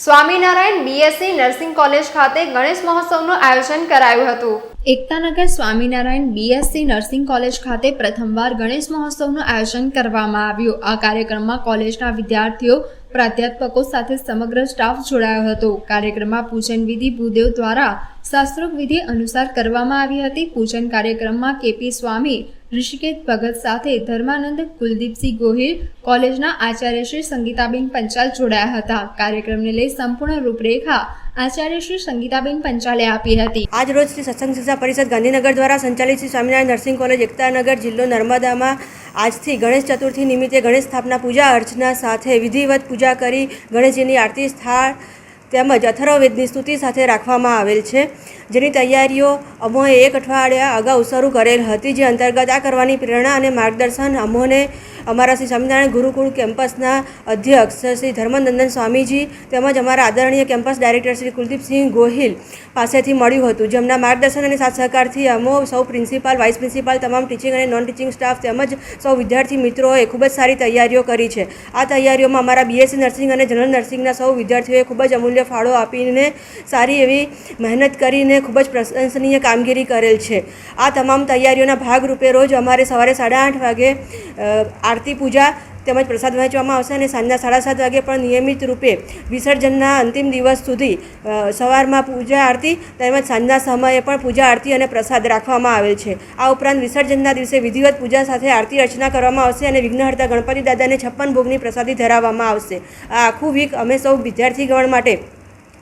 Swaminarayan BSc nursing college ખાતે ગણેશ મહોત્સવનું આયોજન કરાયું હતું. Ektanagar Swaminarayan BSc nursing college ખાતે પ્રથમવાર ગણેશ મહોત્સવનું આયોજન કરવામાં આવ્યું. આ કાર્યક્રમમાં કોલેજના વિદ્યાર્થીઓ, પ્રાધ્યાપકો સાથે સમગ્ર સ્ટાફ જોડાયો હતો. કાર્યક્રમમાં પૂજન વિધિ ભૂદેવ દ્વારા શાસ્ત્રોક વિધિ અનુસાર કરવામાં આવી હતી. પૂજન કાર્યક્રમમાં કેપી સ્વામી ઋષિકેશ ભગત સાથે ધર્માનંદ કુલદીપસિંહ ગોહિલ કોલેજના આચાર્ય શ્રી સંગીતાબેન પંચાલ જોડાયા હતા. કાર્યક્રમને લઈ સંપૂર્ણ રૂપરેખા આચાર્ય શ્રી સંગીતાબેન પંચાલે આપી હતી. આજ રોજ શ્રી સત્સંગ શિક્ષા પરિષદ ગાંધીનગર દ્વારા સંચાલિત શ્રી સ્વામિનારાયણ નર્સિંગ કોલેજ, એકતાનગર જિલ્લો નર્મદામાં આજથી ગણેશ ચતુર્થી નિમિત્તે ગણેશ સ્થાપના પૂજા અર્ચના સાથે વિધિવત પૂજા કરી ગણેશજીની આરતી, સ્થાળ તેમજ અથર્વવેદની સ્તુતિ સાથે રાખવામાં આવેલ છે. જેની તૈયારીઓ અમોએ એક અઠવાડિયા અગાઉ શરૂ કરેલ હતી, જે અંતર્ગત આ કરવાની પ્રેરણા અને માર્ગદર્શન અમોને અમારા શ્રી સ્વામિનારાયણ ગુરુકુળ કેમ્પસના અધ્યક્ષ શ્રી ધર્મનંદન સ્વામીજી તેમજ અમારા આદરણીય કેમ્પસ ડાયરેક્ટર શ્રી કુલદીપસિંહ ગોહિલ પાસેથી મળ્યું હતું. જેમના માર્ગદર્શન અને સાથ સહકારથી અમો સૌ પ્રિન્સિપાલ, વાઇસ પ્રિન્સિપાલ, તમામ ટીચિંગ અને નોન ટીચિંગ સ્ટાફ તેમજ સૌ વિદ્યાર્થી મિત્રોએ ખૂબ જ સારી તૈયારીઓ કરી છે. આ તૈયારીઓમાં અમારા બીએસસી નર્સિંગ અને જનરલ નર્સિંગના સૌ વિદ્યાર્થીઓએ ખૂબ જ અમૂલ્ય ફાળો આપીને સારી એવી મહેનત કરીને ખૂબ જ પ્રશંસનીય કામગીરી કરેલ છે. આ તમામ તૈયારીઓના ભાગરૂપે રોજ અમારે સવારે સાડા આઠ વાગે આરતી પૂજા તેમજ પ્રસાદ વહેંચવામાં આવશે અને સાંજના સાડા સાત વાગે પણ નિયમિત રૂપે વિસર્જનના અંતિમ દિવસ સુધી સવારમાં પૂજા આરતી તેમજ સાંજના સમયે પણ પૂજા આરતી અને પ્રસાદ રાખવામાં આવેલ છે. આ ઉપરાંત વિસર્જનના દિવસે વિધિવત પૂજા સાથે આરતી અર્ચના કરવામાં આવશે અને વિઘ્નહર્તા ગણપતિ દાદાને છપ્પન ભોગની પ્રસાદી ધરાવવામાં આવશે. આ આખું વીક અમે સૌ વિદ્યાર્થીગણ માટે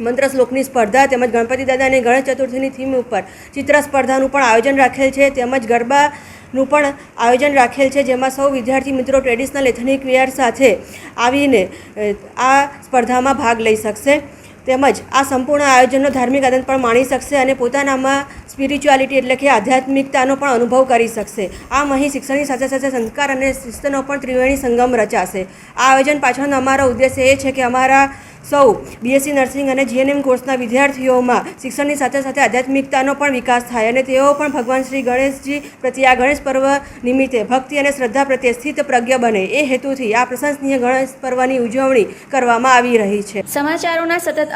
મંત્ર શ્લોકની સ્પર્ધા તેમજ ગણપતિ દાદા અને ગણેશ ચતુર્થીની થીમ ઉપર ચિત્ર સ્પર્ધાનું પણ આયોજન રાખેલ છે તેમજ ગરબાનું પણ આયોજન રાખેલ છે જેમાં સૌ વિદ્યાર્થી મિત્રો ટ્રેડિશનલ એથનિક વેર સાથે આવીને આ સ્પર્ધામાં ભાગ લઈ શકશે. તેમજ આ સંપૂર્ણ આયોજનનો ધાર્મિક આનંદ પણ માણી શકશે અને પોતાનામાં સ્પિરિચ્યુઆલિટી એટલે કે આધ્યાત્મિકતાનો પણ અનુભવ કરી શકશે. આમ અહીં શિક્ષણની સાથે સાથે સંસ્કાર અને શિસ્તનો પણ ત્રિવેણી સંગમ રચાશે. આ આયોજન પાછળનો અમારો ઉદ્દેશ્ય એ છે કે અમારા સૌ બીએસસી નર્સિંગ અને જીએનએમ કોર્સના વિદ્યાર્થીઓમાં શિક્ષણની સાથે સાથે આધ્યાત્મિકતાનો પણ વિકાસ થાય અને તેઓ પણ ભગવાન શ્રી ગણેશજી પ્રત્યે આ ગણેશ પર્વ નિમિત્તે ભક્તિ અને શ્રદ્ધા પ્રત્યે સ્થિત પ્રજ્ઞ બને. એ હેતુથી આ પ્રશંસનીય ગણેશ પર્વની ઉજવણી કરવામાં આવી રહી છે. સમાચારોના સતત